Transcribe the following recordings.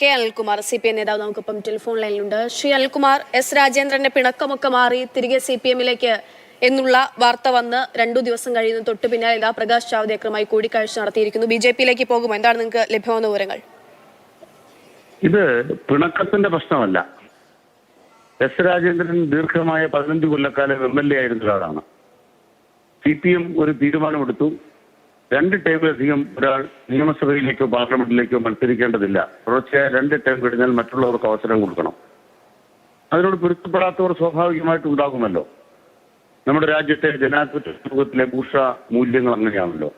K Anilkumar C P M നേതാവ് നമുക്കിപ്പം telephone ലൈനിലുണ്ട്. ശ്രീ അനിൽകുമാർ എസ് രാജേന്ദ്രന്റെ പിണക്കമൊക്കെ മാറി തിരികെ സി പി എമ്മിലേക്ക് എന്നുള്ള വാർത്ത വന്ന് രണ്ടു ദിവസം കഴിയുന്ന തൊട്ട് പിന്നാലെ ഇതാ പ്രകാശ് ജാവ്ദേക്കറുമായി കൂടിക്കാഴ്ച നടത്തിയിരിക്കുന്നു. ബി ജെ പിയിലേക്ക് പോകുമോ? എന്താണ് നിങ്ങൾക്ക് ലഭ്യമാകുന്ന വിവരങ്ങൾ? ഇത് പിണക്കത്തിന്റെ പ്രശ്നമല്ല. എസ് രാജേന്ദ്രൻ ദീർഘമായ പതിനഞ്ച് കൊല്ലക്കാലം എം എൽ എ ആയിരുന്ന ഒരാളാണ്. സി പി എം ഒരു തീരുമാനമെടുത്തു. രണ്ട് ടേമിലധികം ഒരാൾ നിയമസഭയിലേക്കോ പാർലമെന്റിലേക്കോ മത്സരിക്കേണ്ടതില്ല. തുടർച്ചയായ രണ്ട് ടേം കഴിഞ്ഞാൽ മറ്റുള്ളവർക്ക് അവസരം കൊടുക്കണം. അതിനോട് പൊരുത്തപ്പെടാത്തവർ സ്വാഭാവികമായിട്ട് ഉണ്ടാകുമല്ലോ. നമ്മുടെ രാജ്യത്തെ ജനാധിപത്യ സമൂഹത്തിലെ ഭൂഷ മൂല്യങ്ങൾ അങ്ങനെയാണല്ലോ.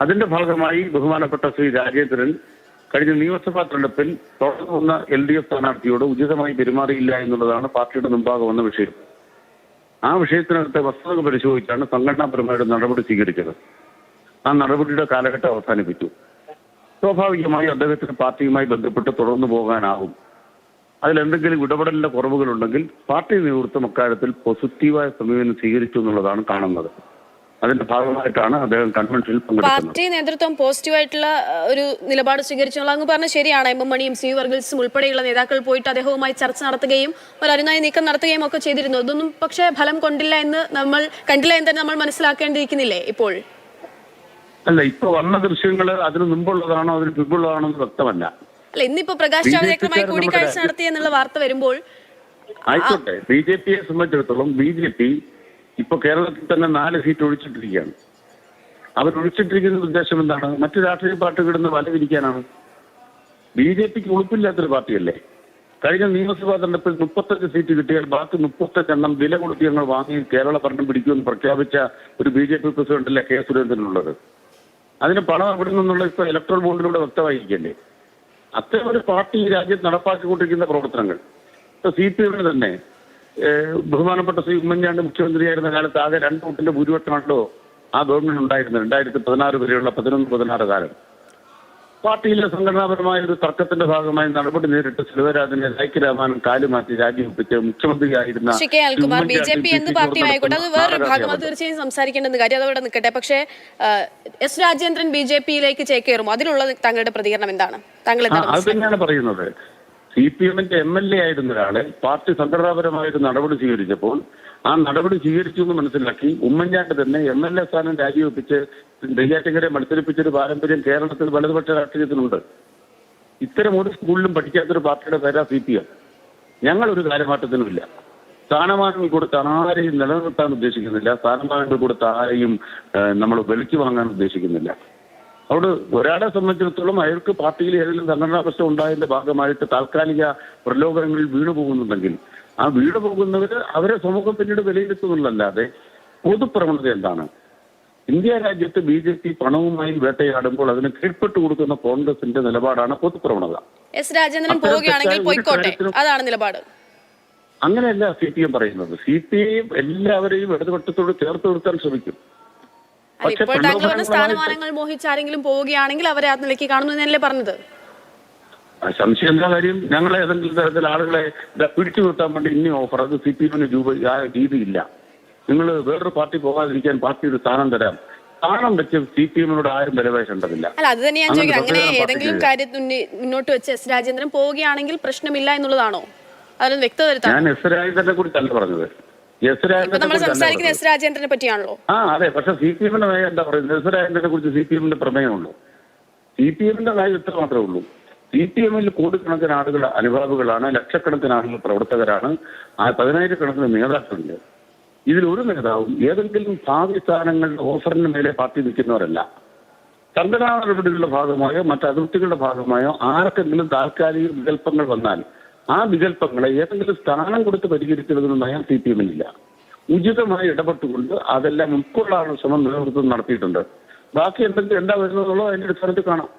അതിന്റെ ഭാഗമായി ബഹുമാനപ്പെട്ട ശ്രീ രാജേന്ദ്രൻ കഴിഞ്ഞ നിയമസഭാ തെരഞ്ഞെടുപ്പിൽ തുടർന്ന് എൽ ഡി എഫ് സ്ഥാനാർത്ഥിയോട് ഉചിതമായി പെരുമാറിയില്ല എന്നുള്ളതാണ് പാർട്ടിയുടെ മുമ്പാകെ വന്ന വിഷയം. ആ വിഷയത്തിനകത്തെ വസ്തുതകൾ പരിശോധിച്ചാണ് സംഘടനാപരമായിട്ട് നടപടി സ്വീകരിച്ചത്. ആ നടപടിയുടെ കാലഘട്ടം അവസാനിപ്പിച്ചു. സ്വാഭാവികമായി അദ്ദേഹത്തിന് പാർട്ടിയുമായി ബന്ധപ്പെട്ട് തുടർന്നു പോകാനാവും. അതിലെന്തെങ്കിലും ഇടപെടലിന്റെ കുറവുകളുണ്ടെങ്കിൽ പാർട്ടി നേതൃത്വം അക്കാര്യത്തിൽ പോസിറ്റീവായ സമീപനം സ്വീകരിച്ചു എന്നുള്ളതാണ് കാണുന്നത്. അതിന്റെ ഭാഗമായിട്ടാണ് അദ്ദേഹം കൺവെൻഷനിൽ പാർട്ടി നേതൃത്വം പോസിറ്റീവായിട്ടുള്ള ഒരു നിലപാട് സ്വീകരിച്ചു അങ്ങ് പറഞ്ഞ ശരിയാണ്. എം എം മണിയും സി വർഗീസും ഉൾപ്പെടെയുള്ള നേതാക്കൾ പോയിട്ട് അദ്ദേഹവുമായി ചർച്ച നടത്തുകയും ഒരു അനുനയ നീക്കം നടത്തുകയും ഒക്കെ ചെയ്തിരുന്നു. അതൊന്നും പക്ഷേ ഫലം കൊണ്ടില്ല എന്ന് നമ്മൾ കണ്ടില്ല എന്ന് തന്നെ നമ്മൾ മനസ്സിലാക്കേണ്ടിയിരിക്കുന്നില്ലേ ഇപ്പോൾ? അല്ല ഇപ്പൊ വന്ന ദൃശ്യങ്ങൾ അതിന് മുമ്പുള്ളതാണോ അതിന് പിമ്പുള്ളതാണോ എന്ന് വ്യക്തമല്ല. അല്ല ഇന്നിപ്പോ പ്രകാശ് ജാവദേക്കറുമായി കൂടിക്കാഴ്ച നടത്തി എന്നുള്ള വാർത്ത വരുമ്പോൾ ആയിക്കോട്ടെ ബി ജെ പിയെ സംബന്ധിച്ചിടത്തോളം ബി ജെ പി ഇപ്പൊ കേരളത്തിൽ തന്നെ നാല് സീറ്റ് ഒഴിച്ചിട്ടിരിക്കുകയാണ്. അവർ ഒഴിച്ചിട്ടിരിക്കുന്ന ഉദ്ദേശം എന്താണ്? മറ്റു രാഷ്ട്രീയ പാർട്ടികളിൽ നിന്ന് വിരിക്കാനാണ്. ബി ജെ പിക്ക് ഉളുപ്പില്ലാത്തൊരു പാർട്ടിയല്ലേ? കഴിഞ്ഞ നിയമസഭാ തെരഞ്ഞെടുപ്പിൽ മുപ്പത്തഞ്ച് സീറ്റ് കിട്ടിയാൽ ബാക്കി മുപ്പത്തഞ്ചെണ്ണം വില കൊടുത്ത് ഞങ്ങൾ വാങ്ങി കേരള ഭരണം പിടിക്കുമെന്ന് പ്രഖ്യാപിച്ച ഒരു ബി ജെ പി പ്രസിഡന്റല്ലേ കെ സുരേന്ദ്രനുള്ളത്? അതിന് പണം അവിടെ നിന്നുള്ള ഇപ്പൊ ഇലക്ട്രൽ ബോണ്ടിലൂടെ വ്യക്തമായിരിക്കല്ലേ? അത്തരം ഒരു പാർട്ടി ഈ രാജ്യത്ത് നടപ്പാക്കിക്കൊണ്ടിരിക്കുന്ന പ്രവർത്തനങ്ങൾ. ഇപ്പൊ സി പി എമ്മിന് തന്നെ ബഹുമാനപ്പെട്ട ശ്രീ ഉമ്മൻചാണ്ടി മുഖ്യമന്ത്രിയായിരുന്ന കാലത്ത് ആകെ രണ്ട് വോട്ടിന്റെ ഭൂരിപക്ഷമാണല്ലോ ആ ഗവൺമെന്റ് ഉണ്ടായിരുന്നത്. രണ്ടായിരത്തി പതിനാറ് വരെയുള്ള പതിനൊന്ന് പതിനാറ് കാലം. പാർട്ടിയിലെ സംഘടനാപരമായ ഒരു തർക്കത്തിന്റെ ഭാഗമായി നടപടി നേരിട്ട് സെൽവരാജനെ ഐക്യരാമാനം കാലുമാറ്റി രാജിവെപ്പിച്ച് മുഖ്യമന്ത്രിയായിരുന്ന Shri K Alkumar B J P എന്ത് ആയിക്കോട്ടെ അത് വേറൊരു ഭാഗം അത്. തീർച്ചയായും സംസാരിക്കേണ്ടെന്ന് കാര്യം അതവിടെ നിൽക്കട്ടെ പക്ഷേ എസ് രാജേന്ദ്രൻ ബി ജെ പിയിലേക്ക് ചേക്കേറും അതിലുള്ള താങ്കളുടെ പ്രതികരണം എന്താണ് താങ്കൾ അത്? തന്നെയാണ് പറയുന്നത് സി പി എമ്മിന്റെ എം എൽ എ ആയിരുന്ന ഒരാളെ പാർട്ടി സംഘടനാപരമായൊരു നടപടി സ്വീകരിച്ചപ്പോൾ ആ നടപടി സ്വീകരിച്ചു എന്ന് മനസ്സിലാക്കി ഉമ്മൻചാണ്ടി തന്നെ എം എൽ എ സ്ഥാനം രാജിവെപ്പിച്ച് നെയ്യാറ്റിങ്കരെ മത്സരിപ്പിച്ചൊരു പാരമ്പര്യം കേരളത്തിൽ വലതുപക്ഷ രാഷ്ട്രീയത്തിനുണ്ട്. ഇത്തരം ഒരു സ്കൂളിലും പഠിക്കാത്തൊരു പാർട്ടിയുടെ പേരാ സി പി എം. ഞങ്ങൾ ഒരു കാലമാറ്റത്തിനുമില്ല സ്ഥാനമാനങ്ങൾ കൊടുത്ത് ആരെയും നിലനിർത്താൻ ഉദ്ദേശിക്കുന്നില്ല. സ്ഥാനമാനങ്ങൾ കൊടുത്ത് ആരെയും നമ്മൾ വെളിച്ചു വാങ്ങാൻ ഉദ്ദേശിക്കുന്നില്ല. അതുകൊണ്ട് ഒരാളെ സംബന്ധിച്ചിടത്തോളം അയാൾക്ക് പാർട്ടിയിൽ ഏതെങ്കിലും സംഘടനാ പ്രശ്നം ഉണ്ടായതിന്റെ ഭാഗമായിട്ട് താൽക്കാലിക പ്രലോഭനങ്ങളിൽ വീണു പോകുന്നുണ്ടെങ്കിൽ ആ വീട് പോകുന്നവർ അവരെ സമൂഹം പിന്നീട് വിലയിരുത്തുന്നുള്ളല്ലാതെ പൊതുപ്രവണത എന്താണ്? ഇന്ത്യ രാജ്യത്ത് ബി ജെ പി പണവുമായി വേട്ടയാടുമ്പോൾ അതിന് കീഴ്പ്പെട്ട് കൊടുക്കുന്ന കോൺഗ്രസിന്റെ നിലപാടാണ് പൊതുപ്രവണത. എസ് രാജേന്ദ്രൻ പോവുകയാണെങ്കിൽ പോയിക്കോട്ടെ. അതാണ് നിലപാട്. അങ്ങനെയല്ല സി പി എം പറയുന്നത്. സി പി ഐ എല്ലാവരെയും ഇടതുപക്ഷത്തോട് ചേർത്ത് നിർത്താൻ ശ്രമിക്കും. ഇപ്പോൾ സ്ഥാനമാനങ്ങൾ മോഹിച്ചാരെങ്കിലും പോവുകയാണെങ്കിൽ അവരെ ആ നിലയ്ക്ക് കാണുന്നു എന്നല്ലേ പറഞ്ഞത്? സംശയം എന്താ കാര്യം? ഞങ്ങളെ ഏതെങ്കിലും തരത്തിൽ ആളുകളെ പിടിച്ചു നിർത്താൻ വേണ്ടി ഇനി ഓഫർ അത് സി പി എമ്മിന് രൂപ ആ രീതിയില്ല നിങ്ങൾ വേറൊരു പാർട്ടി പോകാതിരിക്കാൻ പാർട്ടി ഒരു സ്ഥാനം തരാം. സ്ഥാനം വെച്ച് സി പി എമ്മിനോട് ആരും വിലപേശേണ്ടതില്ല. അല്ല അത് തന്നെ ഞാൻ അങ്ങനെ അങ്ങനെ ഏതെങ്കിലും പാർട്ടിക്ക് കാര്യം മുന്നോട്ട് വെച്ച് എസ് രാജേന്ദ്രൻ പോവുകയാണെങ്കിൽ പ്രശ്നമില്ല എന്നുള്ളതാണോ? അതിലൊന്ന് വ്യക്തത വരുത്താം ഞാൻ എസ് രാജേന്ദ്രനെ കുറിച്ചല്ല പറഞ്ഞത്. നമ്മൾ കുറിച്ചല്ല സംസാരിക്കുന്ന പറഞ്ഞത്. എസ് രാജേന്ദ്രനെ പറ്റിയാണല്ലോ. ആ അതെ പക്ഷെ സി പി എമ്മിന്റെ എന്താ പറയുന്നത്? എസ് രാജേന്ദ്രനെ കുറിച്ച് സി പി എമ്മിന്റെ പ്രമേയമുള്ളൂ സി പി എമ്മിന്റെ നയം ഇത്ര മാത്രമേ ഉള്ളൂ. സി പി എമ്മിൽ കോടിക്കണക്കിന് ആളുകൾ അനുഭാവികളാണ് ലക്ഷക്കണക്കിന് ആളുകൾ പ്രവർത്തകരാണ്. ആ പതിനായിരക്കണക്കിന് നേതാക്കളുണ്ട്. ഇതിൽ ഒരു നേതാവും ഏതെങ്കിലും ഭാവി സ്ഥാനങ്ങളുടെ ഓഫറിന് മേലെ പാർട്ടി നിൽക്കുന്നവരല്ല. സംഘടനാ നടപടികളുടെ ഭാഗമായോ മറ്റ് അതിർത്തികളുടെ ഭാഗമായോ ആർക്കെങ്കിലും താൽക്കാലിക വികല്പങ്ങൾ വന്നാൽ ആ വികല്പങ്ങളെ ഏതെങ്കിലും സ്ഥാനം കൊടുത്ത് പരിഹരിക്കുന്നതിന് നയം സി പി എമ്മിനില്ല ഉചിതമായി ഇടപെട്ടുകൊണ്ട് അതെല്ലാം ഉൾക്കൊള്ളാനുള്ള ശ്രമം നേതൃത്വം നടത്തിയിട്ടുണ്ട്. ബാക്കി എന്തെങ്കിലും എന്താ വരുന്നതെന്നുള്ളത് അതിന്റെ അടിസ്ഥാനത്തിൽ കാണാം.